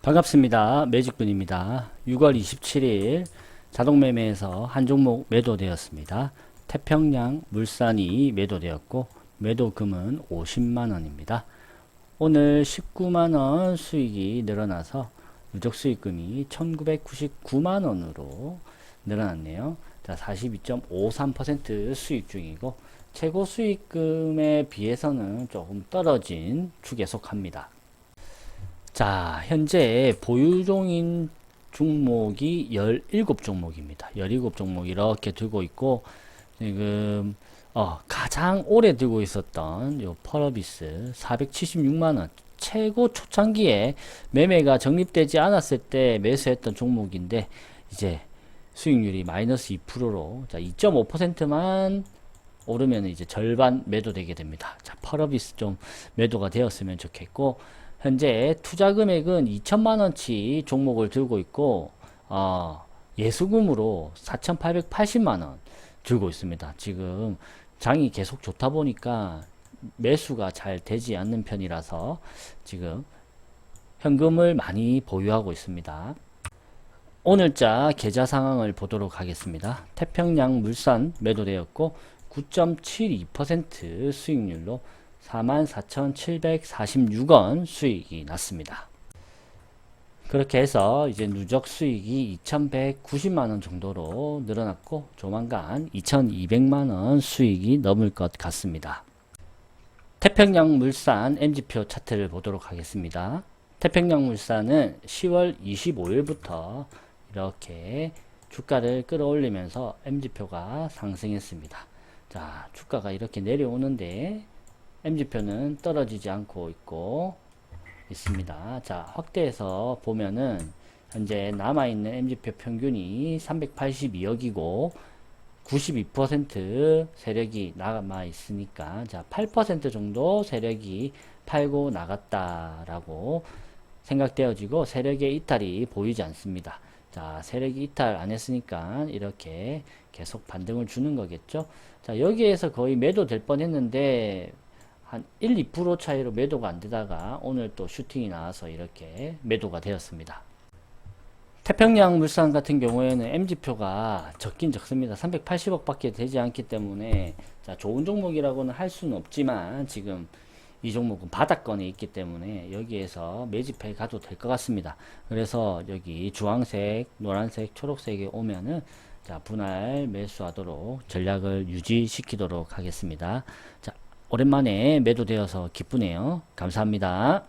반갑습니다. 매직분입니다. 6월 27일 자동매매에서 한 종목 매도되었습니다. 태평양 물산이 매도되었고 매도금은 50만원입니다. 오늘 19만원 수익이 늘어나서 누적 수익금이 1999만원으로 늘어났네요. 자, 42.53% 수익 중이고 최고 수익금에 비해서는 조금 떨어진 축에 속합니다. 자, 현재 보유종인 종목이 17종목입니다. 17종목 이렇게 들고 있고, 지금, 어, 가장 오래 들고 있었던 요 펄어비스 476만원. 최고 초창기에 매매가 적립되지 않았을 때 매수했던 종목인데, 이제 수익률이 마이너스 2%로, 자, 2.5%만 오르면 이제 절반 매도되게 됩니다. 자, 펄어비스 좀 매도가 되었으면 좋겠고, 현재 투자 금액은 2천만 원치 종목을 들고 있고 어, 예수금으로 4,880만 원 들고 있습니다. 지금 장이 계속 좋다 보니까 매수가 잘 되지 않는 편이라서 지금 현금을 많이 보유하고 있습니다. 오늘자 계좌 상황을 보도록 하겠습니다. 태평양 물산 매도되었고 9.72% 수익률로 44,746원 수익이 났습니다. 그렇게 해서 이제 누적 수익이 2,190만원 정도로 늘어났고 조만간 2,200만원 수익이 넘을 것 같습니다. 태평양 물산 MG표 차트를 보도록 하겠습니다. 태평양 물산은 10월 25일부터 이렇게 주가를 끌어올리면서 MG표가 상승했습니다. 자, 주가가 이렇게 내려오는데 MG표는 떨어지지 않고 있고 있습니다. 자, 확대해서 보면은 현재 남아있는 MG표 평균이 382억이고 92% 세력이 남아 있으니까 자, 8% 정도 세력이 팔고 나갔다라고 생각되어지고 세력의 이탈이 보이지 않습니다. 자, 세력이 이탈 안 했으니까 이렇게 계속 반등을 주는 거겠죠. 자, 여기에서 거의 매도 될 뻔 했는데 한 1, 2% 차이로 매도가 안 되다가 오늘 또 슈팅이 나와서 이렇게 매도가 되었습니다. 태평양 물산 같은 경우에는 MG표가 적긴 적습니다. 380억 밖에 되지 않기 때문에 자, 좋은 종목이라고는 할 수는 없지만 지금 이 종목은 바닥권에 있기 때문에 여기에서 매집해 가도 될 것 같습니다. 그래서 여기 주황색, 노란색, 초록색에 오면은 자, 분할 매수하도록 전략을 유지시키도록 하겠습니다. 자, 오랜만에 매도되어서 기쁘네요. 감사합니다.